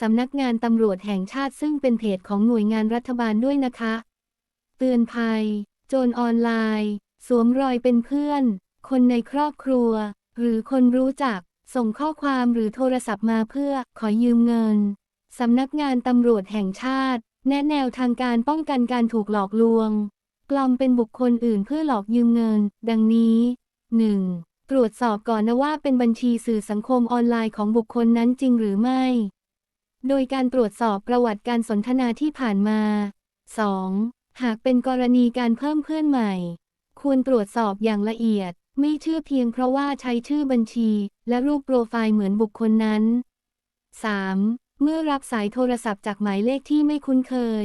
สำนักงานตำรวจแห่งชาติซึ่งเป็นเพจของหน่วยงานรัฐบาลด้วยนะคะ เตือนภัย โจรออนไลน์ สวมรอยเป็นเพื่อน คนในครอบครัว หรือคนรู้จัก ส่งข้อความหรือโทรศัพท์มาเพื่อขอยืมเงิน สำนักงานตำรวจแห่งชาติ แนะแนวทางการป้องกันการถูกหลอกลวง ปลอมเป็นบุคคลอื่นเพื่อหลอกยืมเงิน ดังนี้ 1. ตรวจสอบก่อนนะว่าเป็นบัญชีสื่อสังคมออนไลน์ของบุคคลนั้นจริงหรือไม่ โดยการตรวจสอบประวัติการสนทนาที่ผ่านมา 2. หากเป็นกรณีการเพิ่มเพื่อนใหม่ ควรตรวจสอบอย่างละเอียด ไม่เชื่อเพียงเพราะว่าใช้ชื่อบัญชี และรูปโปรไฟล์เหมือนบุคคลนั้น 3. เมื่อรับสายโทรศัพท์จากหมายเลขที่ไม่คุ้นเคย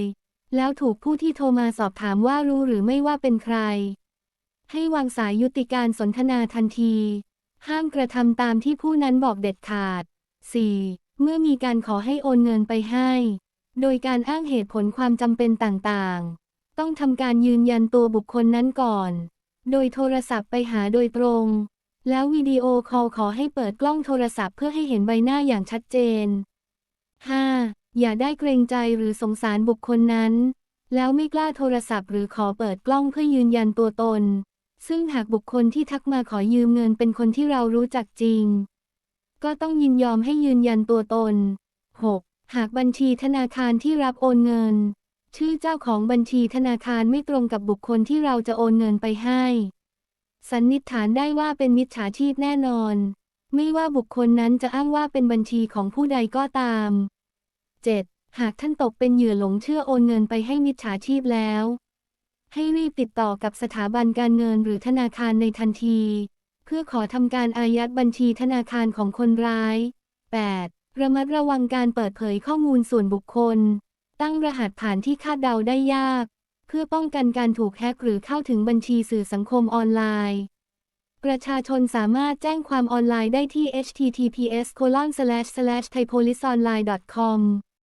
แล้วถูกผู้ที่โทรมาสอบถามว่ารู้หรือไม่ว่าเป็นใคร ให้วางสายยุติการสนทนาทันที ห้ามกระทำตามที่ผู้นั้นบอกเด็ดขาด 4. เมื่อมีการขอให้โอนเงินไปให้ โดยการอ้างเหตุผลความจำเป็นต่างๆ ต้องทำการยืนยันตัวบุคคลนั้นก่อน โดยโทรศัพท์ไปหาโดยตรง แล้ววิดีโอคอลขอให้เปิดกล้องโทรศัพท์เพื่อให้เห็นใบหน้าอย่างชัดเจน 5. อย่าได้เกรงใจหรือสงสารบุคคลนั้น แล้วไม่กล้าโทรศัพท์หรือขอเปิดกล้องเพื่อยืนยันตัวตน ซึ่งหากบุคคลที่ทักมาขอยืมเงินเป็นคนที่เรารู้จักจริง ก็ต้องยินยอมให้ยืนยันตัวตน 6. หากบัญชีธนาคารที่รับโอนเงิน ชื่อเจ้าของบัญชีธนาคารไม่ตรงกับบุคคลที่เราจะโอนเงินไปให้ สันนิษฐานได้ว่าเป็นมิจฉาชีพแน่นอน ไม่ว่าบุคคลนั้นจะอ้างว่าเป็นบัญชีของผู้ใดก็ตาม 7. หากท่านตกเป็นเหยื่อหลงเชื่อโอนเงินไปให้มิจฉาชีพแล้ว ให้รีบติดต่อกับสถาบันการเงินหรือธนาคารในทันที พื่อขอทำการอายัดบัญชีธนาคารของคนร้าย 8. ระมัดระวังการเปิดเผยข้อมูลส่วนบุคคล ตั้งรหัสผ่านที่คาดเดาได้ยาก เพื่อป้องกันการถูกแฮกหรือเข้าถึงบัญชีสื่อสังคมออนไลน์ ประชาชนสามารถแจ้งความออนไลน์ได้ที่ https://thaipoliceonline.com